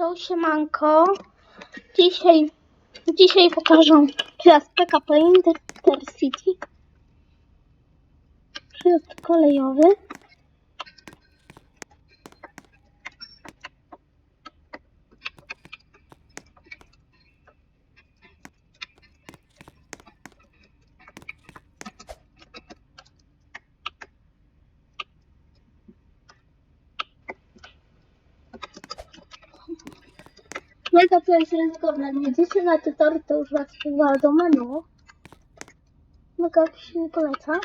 To siemanko. Dzisiaj, dzisiaj pokażę przejazd PKP Intercity. Przejazd kolejowy. Mega to jest ryzykowne. Jak Jedziecie na te tory, to już was wywala do menu. Mega się nie poleca.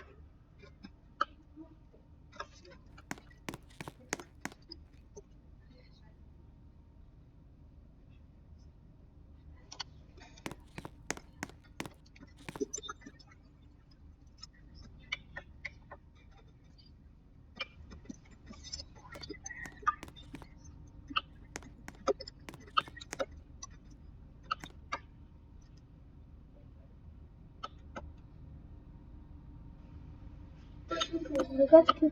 Загадки.